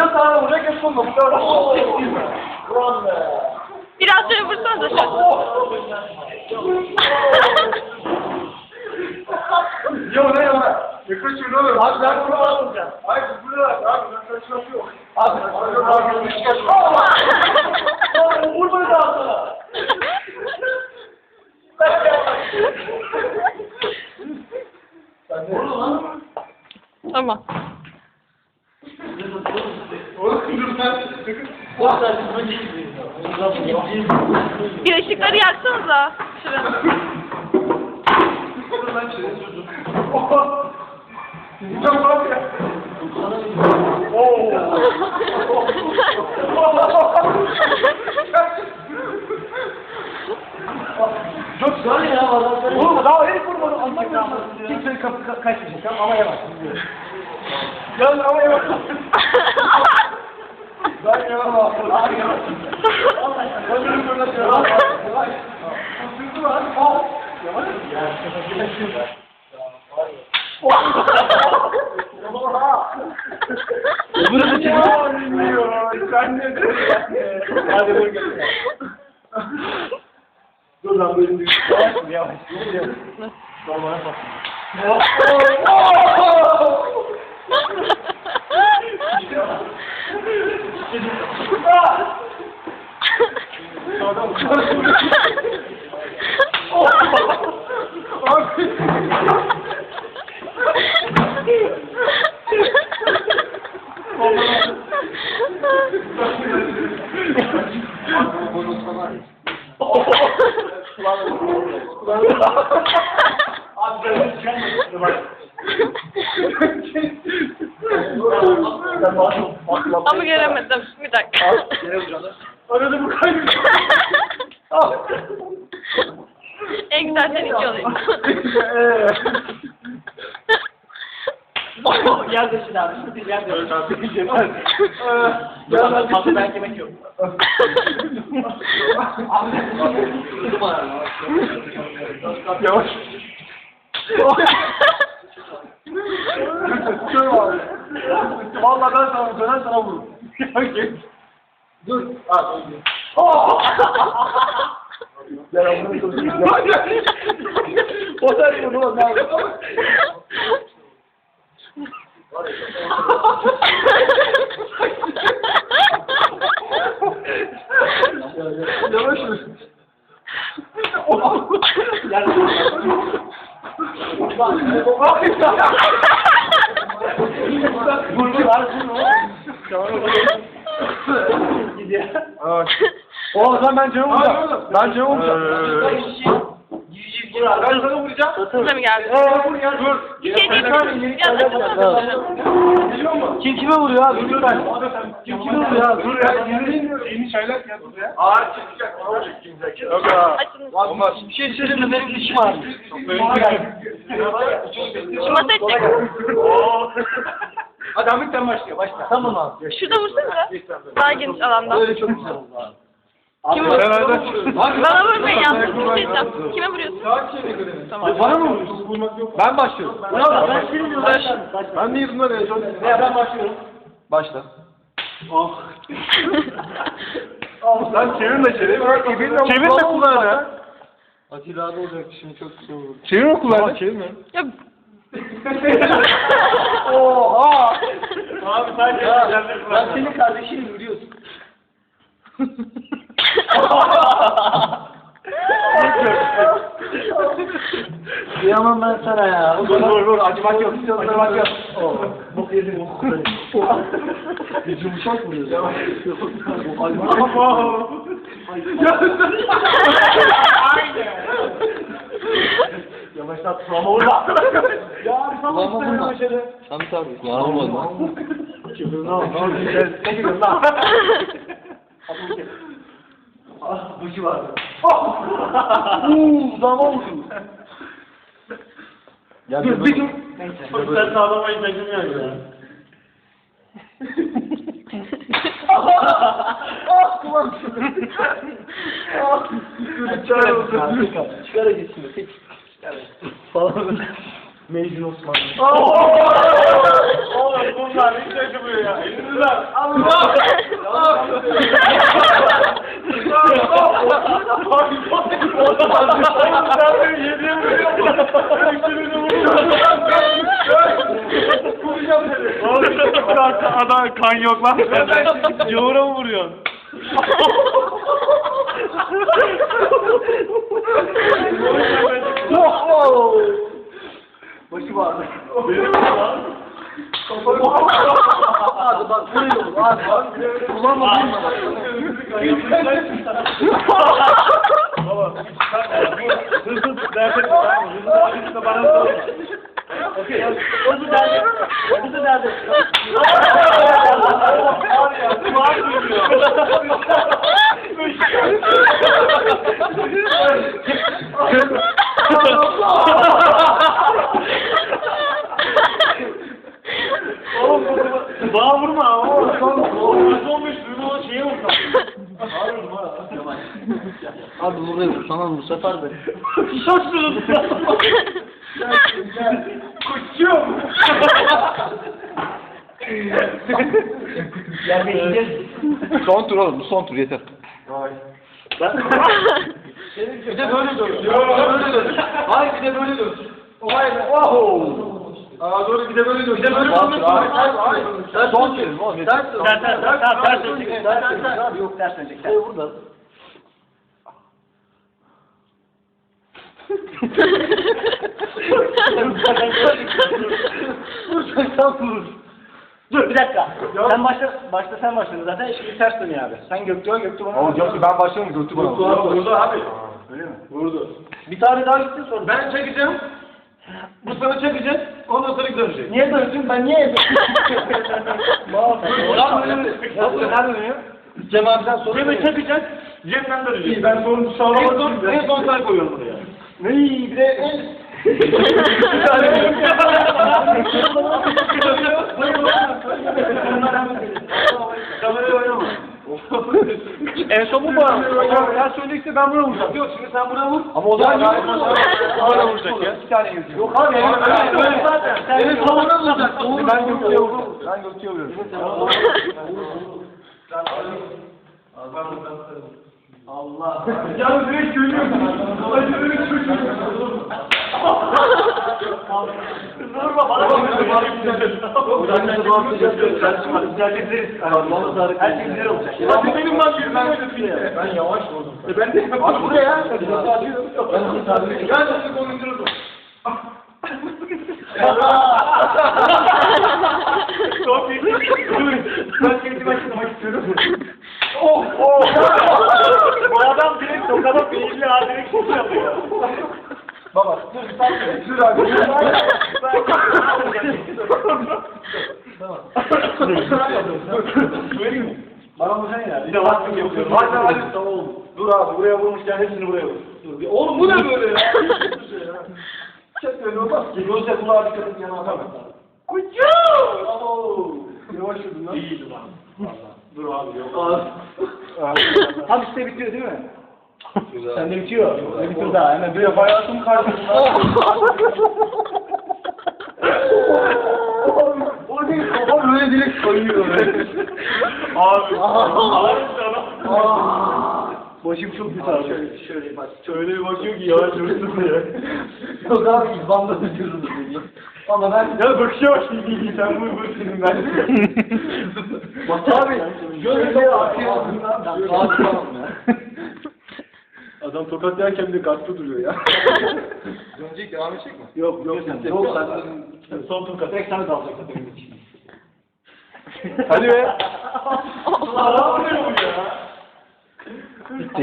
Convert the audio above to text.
Ya sana vuracak ya sonuna. Bu kadar. Ulan be. Biraz şöyle vursanıza şu. Yo ne ya? Ne kaçıyorsun oğlum? Abi ben bunu almayacağım. Hayır bu ne lan? Abi ben kaçmak yok. Abi abi abi hiç kaçma. Oğlum vurma da altına. Sen ne? Vur lan. Tamam. Oğlum dur sen. O sen Bir ışıkları yaksanıza. Şuraya. Dur lan şöyle çocuk. Çok bak ya. Oo. Çok güzel ya adam. Oğlum daha herif vurmadı anlamıyorum. Kimse kapı ka kaçmayacak ama yavaş. Gel ama yavaş. Ben yavaş. Abi yavaş. Öbürü fırlatıyor. Yavaş. Sürdü lan. Al. Yavaş. Öbürü de çekiyor. Sen ne diyorsun? Hadi vur gel. Dur lan benim de yavaş mı yavaş. Normale bak. Adam Abi ben çıkamıyorum. Bak. Ama göremedim. Bir dakika. Arada bu kaybı. en güzel seninki olayım. Yerdesin abi. Şimdi yerdesin. Ya Ben fazla belki yemek yok. Yavaş. Şöyle abi. Vallahi ben sana döner sana vururum. Dur. Ya ben bunu. O da oğlum. ne yapayım? O zaman ben canım vuracağım. Ben canım vuracağım. Ben sana vuracağım. Size mi geldi? Ee, vur ya dur. Bir şey değil. Ya. Biliyor musun? Kim kime vuruyor abi? Lütfen. Kim kim vuruyor ya? Dur ya. Yeni, yeni çaylak ya dur ya. Ağır çıkacak. Ağır çıkacak. Yok ha. Açın. Olmaz. Bir şey söyleyeyim mi? Benim işim var. Şuna seçecek. Hadi Hamit'ten başlıyor. Başla. Tamam abi. Şurada vursanıza. Daha geniş alandan. Böyle çok güzel oldu abi. Kim Beraber. vuruyor? Bana vurmayın yalnız. Bir şey diyeceğim. Kime vuruyorsun? Tamam. Bana mı vuruyorsun? Ben başlıyorum. Bravo. Ben senin Dur. Ben de yüzümden heyecan. Ya ben başlıyorum. Başla. Oh. Lan çevirme çevirme. Çevirme kulağını. Atilla abi olacak şimdi çok güzel olur. Çevirme kulağını. Çevirme. Ya Oha. Abi sadece ben senin kardeşinim biliyorsun. Kıyamam ben sana ya. Dur dur dur acımak yok. Acımak yok. Bok yedim. Biz yumuşak vuruyoruz. Yavaş. Yavaşlat kulağıma vurma. Ya bir sana Kulağıma vurma. Samit abi. Kulağıma vurma. Ne gidiyorsun lan? Ah bucu var. Uuu dama vurdun. Ya Dur bir dur. Sen sağlamayı becermiyorsun ya. Ah kulağım. Ah. Çay olsun. Çıkar hadi şimdi. Falan. Mecnun Osman. Oh! vuruyor ya. Elini ver. Allah. Adam kan yok lan. Yoğura mı vuruyorsun? Başım ağrıdı. Hadi bak buraya olur. Hadi bak. Kullanma Baba. Hızlı dert etme. tamam mı? Hızlı dert etme bana sorma. Okey. Hızlı dert etme. Hızlı dert etme. Var ya. Kulağım Oğlum bana vurma. Oğlum yüz olmuş. Duyma şeye vurma. Bağırırım ha. Abi buraya sana bu sefer de. Şaşırın. Koşuyorum. Ya bekleyeceğiz. Son tur oğlum bu son tur yeter. Bir de böyle dön. Böyle dön. Hayır bir de böyle dön. Vay be. Oh. Aa doğru bir de böyle dön. Bir de böyle abi. Hayır hayır. Ters Son dön. tur oğlum yeter. Ters dön. Ters ters ters ters ters dönecek. Ters dönecek. Abi yok ters dönecek. Ters. Burada. Dur sen sen vurur. Dur bir dakika. Sen başla, başta sen başladın zaten şimdi ters dönüyor abi. Sen Göktuğ'a Göktuğ bana. Oğlum Gökçe ben başladım Gökçe bana. Vurdu vurdu abi. Öyle mi? Vurdu. Bir tane daha gitsin sonra. Ben çekeceğim. Bu sana çekecek. Dönecek. Niye dönsün ben niye evde? Oradan dönüyor. Nasıl nereden dönüyor? Cem abiden sonra Cem'e çakacak. Cem'den dönecek. İyi ben sorunu için en son sen koyuyorsun buraya. Ne bir de en... Bir tane en son bu var. Sen söyleyecekse ben buna vuracağım. Yok şimdi sen buna vur. Ama o zaman ben yok, bana vuracak ya. Bir tane yazıyor. Yok abi. Evet, zaten. Sen Evet, evet, tavana vuracak. Ben Gökçe'ye vururum. Ben Gökçe'ye vururum. Allah. Ya direkt görüyorsun. Hadi öyle çocuğum. Vurma bana Buradan da bağlayacağız. Düzeltebiliriz. Her güzel olacak. Hadi benim lan bir ben de Ben yavaş. E ben de Abi buraya. Ben de. Gel seni konuştururdum. Çok iyi. Ben kendi başlamak istiyorum. Oh oh. Bu adam direkt tokada beyinli ha direkt şey yapıyor. Baba dur bir saniye. Dur abi. Dur abi. Mi? Bana vuracaksın ya. Bir de vaktim yapıyorum. Hadi hadi tamam. Dur abi buraya vurmuşken hepsini buraya vur. Dur. bir- Oğlum bu ne böyle ya? Çok böyle olmaz ki. Gözde kulağa dikkat et yana atamam. Kucu! Oo. Yavaş vurdun lan. İyiydi lan. Dur abi yok. Tam işte bitiyor değil mi? Sende bitiyor. Bir tur daha hemen böyle hayatım karşısında. O değil kafam böyle direkt kayıyor. Abi. Başım çok kötü abi. Şöyle, şöyle bak. Şöyle bir bakıyor ki yavaş vursun ya. Yok abi İzban'da tutuyoruz dedi. Ama ben Ya bakışa bak iyi sen bu bu senin ben. Bak abi şöyle arkaya Adam tokat yerken de kalkta duruyor ya. Dönecek devam edecek mi? Yok yok sen. Yok, sen. Son tokat. Tek sana kalacak zaten benim için. Hadi be. Ne yapıyor bu ya? Bitti.